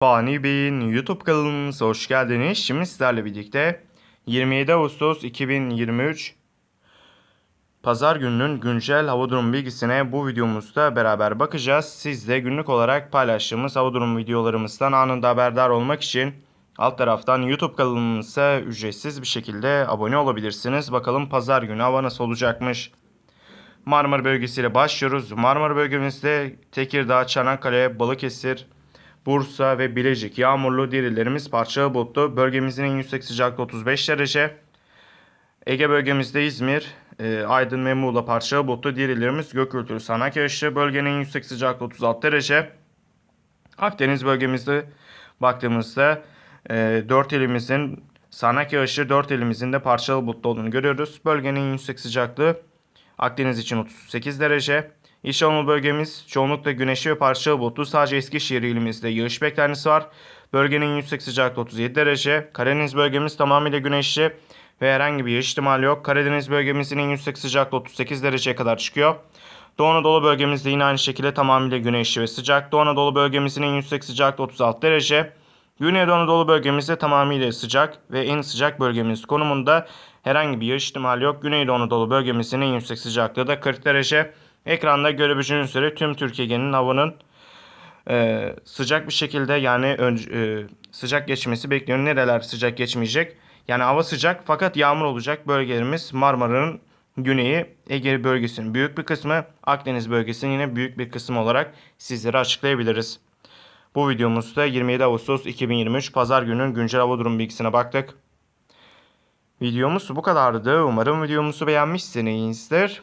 Fani Bey'in YouTube kanalımıza hoş geldiniz. Şimdi sizlerle birlikte 27 Ağustos 2023 Pazar gününün güncel hava durumu bilgisine bu videomuzda beraber bakacağız. Siz de günlük olarak paylaştığımız hava durumu videolarımızdan anında haberdar olmak için alt taraftan YouTube kanalımıza ücretsiz bir şekilde abone olabilirsiniz. Bakalım pazar günü hava nasıl olacakmış. Marmara bölgesiyle başlıyoruz. Marmara bölgemizde Tekirdağ, Çanakkale, Balıkesir, Bursa ve Bilecik yağmurlu dirilerimiz parçalı bulutlu. Bölgemizin en yüksek sıcaklığı 35 derece. Ege bölgemizde İzmir, e, Aydın ve Muğla parçalı bulutlu dirilerimiz gök gürültülü sağanak yağışlı. Bölgenin en yüksek sıcaklığı 36 derece. Akdeniz bölgemizde baktığımızda e, 4 ilimizin sağanak yağışlı 4 ilimizin de parçalı bulutlu olduğunu görüyoruz. Bölgenin en yüksek sıcaklığı Akdeniz için 38 derece. İç Anadolu bölgemiz çoğunlukla güneşli ve parçalı bulutlu. Sadece Eskişehir ilimizde yağış beklentisi var. Bölgenin yüksek sıcaklığı 37 derece. Karadeniz bölgemiz tamamıyla güneşli ve herhangi bir yağış ihtimali yok. Karadeniz bölgemizin en yüksek sıcaklığı 38 dereceye kadar çıkıyor. Doğu Anadolu bölgemizde yine aynı şekilde tamamıyla güneşli ve sıcak. Doğu Anadolu bölgemizin en yüksek sıcaklığı 36 derece. Güneydoğu Anadolu bölgemizde tamamıyla sıcak ve en sıcak bölgemiz konumunda herhangi bir yağış ihtimali yok. Güneydoğu Anadolu bölgemizin en yüksek sıcaklığı da 40 derece. Ekranda görebileceğiniz üzere tüm Türkiye'nin havanın e, sıcak bir şekilde yani önce, e, sıcak geçmesi bekleniyor. Nereler sıcak geçmeyecek? Yani hava sıcak fakat yağmur olacak bölgelerimiz Marmara'nın güneyi, Ege bölgesinin büyük bir kısmı, Akdeniz bölgesinin yine büyük bir kısmı olarak sizlere açıklayabiliriz. Bu videomuzda 27 Ağustos 2023 Pazar gününün güncel hava durum bilgisine baktık. Videomuz bu kadardı. Umarım videomuzu beğenmişsinizdir.